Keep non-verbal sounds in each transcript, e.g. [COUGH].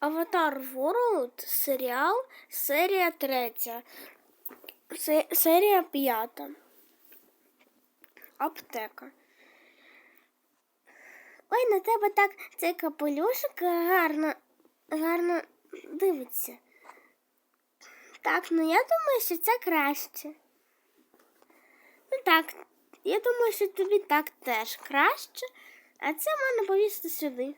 Аватар Ворлд серіал, серія третя, серія п'ята. Аптека. Ой, на тебе так цей капелюшок гарно, гарно дивиться. Так, ну я думаю, що це краще. Ну так, я думаю, що тобі так теж краще, а це можна повісити сюди.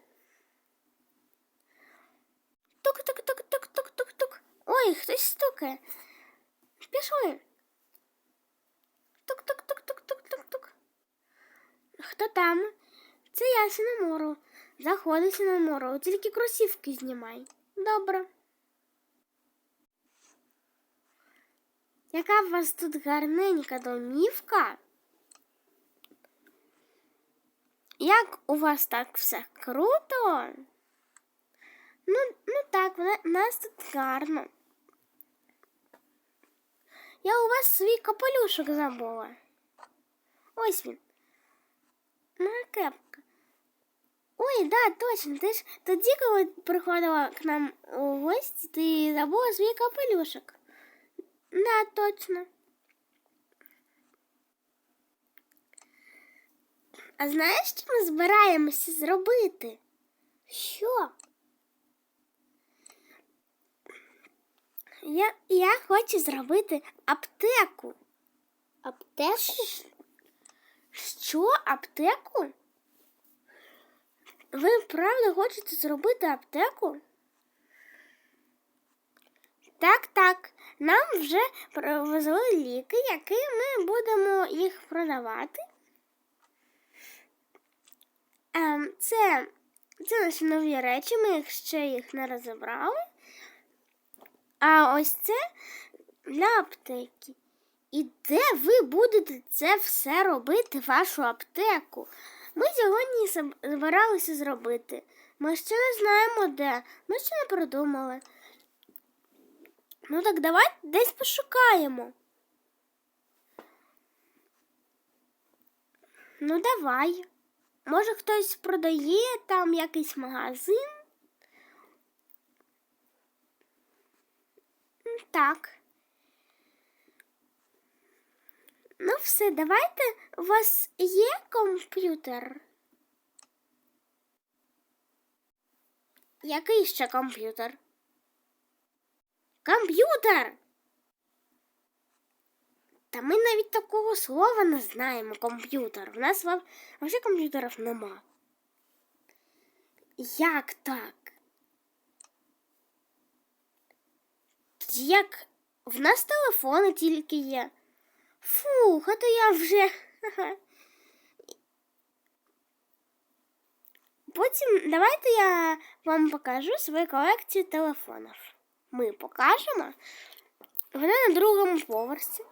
Тук-тук-тук-тук-тук-тук-тук. Ой, хтось стукає. Пішли. Тук-тук-тук-тук-тук-тук-тук. Хто там? Це я Сінамору. Заходи Сінамору, тільки кросівки знімай. Добре. Яка у вас тут гарненька домівка? Як у вас так все круто? Ну, ну так, в нас тут гарно. Я у вас свій капелюшок забула. Ось він. Моя кепка. Ой, да, точно. Ти ж тоді, коли приходила к нам у гості, ти забула свій капелюшок. Да, точно. А знаєш, що ми збираємося зробити? Що? Я, я хочу зробити аптеку. Аптеку? Що, аптеку? Ви правда хочете зробити аптеку? Так, так. Нам вже привезли ліки, які ми будемо їх продавати. Ем, це, це наші нові речі, ми їх ще їх не розібрали. А ось це для аптеки. І де ви будете це все робити, вашу аптеку? Ми сьогодні збиралися зробити. Ми ще не знаємо де. Ми ще не придумали. Ну так давай десь пошукаємо. Ну давай. Може хтось продає там якийсь магазин? Так. Ну, все, давайте. У вас є комп'ютер? Який ще комп'ютер? Комп'ютер! Та ми навіть такого слова не знаємо комп'ютер. В нас ва- взагалі комп'ютерів нема. Як так? Як в нас телефони тільки є. Фух, а то я вже. Потім давайте я вам покажу свою колекцію телефонів. Ми покажемо. Вона на другому поверсі.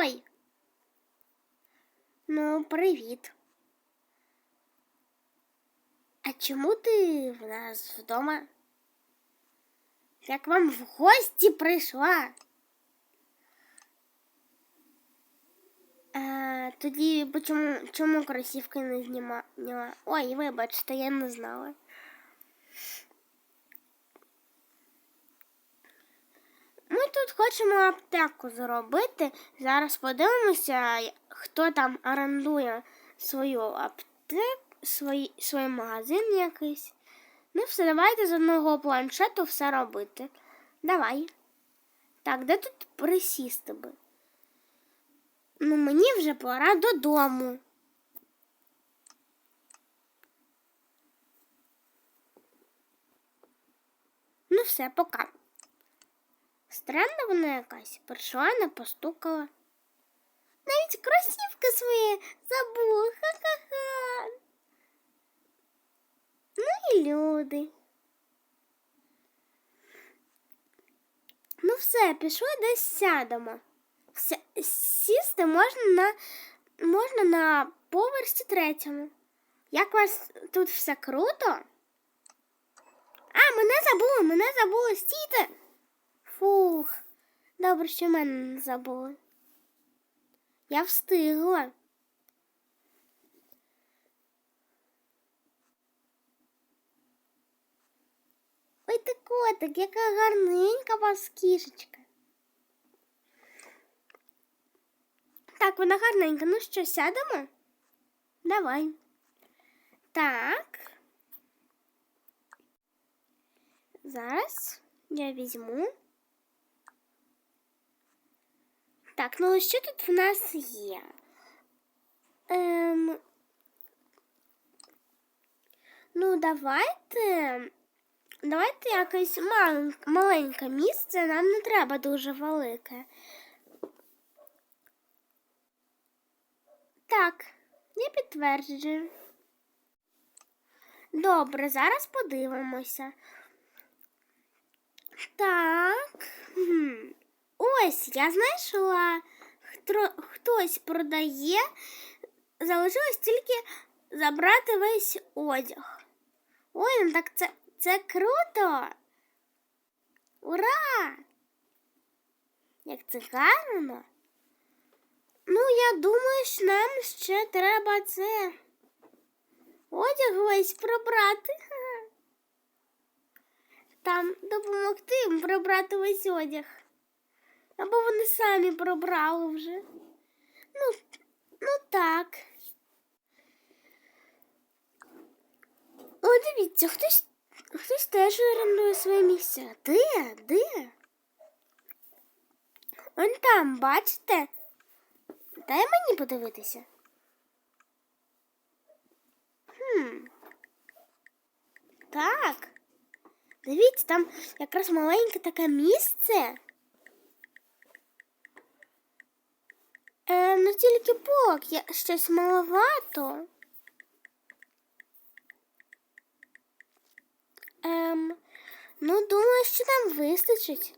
Ой. Ну, привіт. А чому ти в нас вдома? Як вам в гості прийшла? А, тоді по чому, чому кросівки не знімала? Ой, вибачте, я не знала. Ми тут хочемо аптеку зробити. Зараз подивимося, хто там орендує свою аптеку, свій, свій магазин якийсь. Ну, все, давайте з одного планшету все робити. Давай. Так, де тут присісти би? Ну, мені вже пора додому. Ну, все, пока. Странна вона якась. Прийшла, не постукала. Навіть кросівки свої забула. Ха-ха-ха. Ну і люди. Ну все, пішли десь сядемо. Ся- Сісти можна на, можна на поверсі третьому. Як у вас тут все круто? А, мене забули, мене забули, стійте. Фух, добре, що мене не забули. Я встигла. Ой, ти котик, яка гарненька вас кішечка. Так, вона гарненька. Ну що, сядемо? Давай. Так. Зараз я візьму. Так, ну що тут в нас є? Ем... Ну, давайте. Давайте якесь мал... маленьке місце, нам не треба дуже велике. Так, я підтверджую. Добре, зараз подивимося. Так. Ось я знайшла. Хто, хтось продає. Залишилось тільки забрати весь одяг. Ой, ну так це, це круто. Ура! Як це гарно. Ну, я думаю, що нам ще треба це одяг весь прибрати. [LAUGHS] Там допомогти їм прибрати весь одяг. Або вони самі прибрали вже. Ну, ну так. О, дивіться, хтось, хтось теж орендує своє місце. Де? Де? Он там, бачите? Дай мені подивитися. Хм. Так. Дивіться, там якраз маленьке таке місце. Е, ну тільки полок є щось маловато. Ем, ну, думаю, що нам вистачить.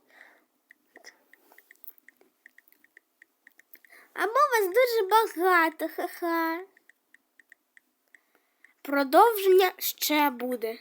Або вас дуже багато, ха-ха. Продовження ще буде.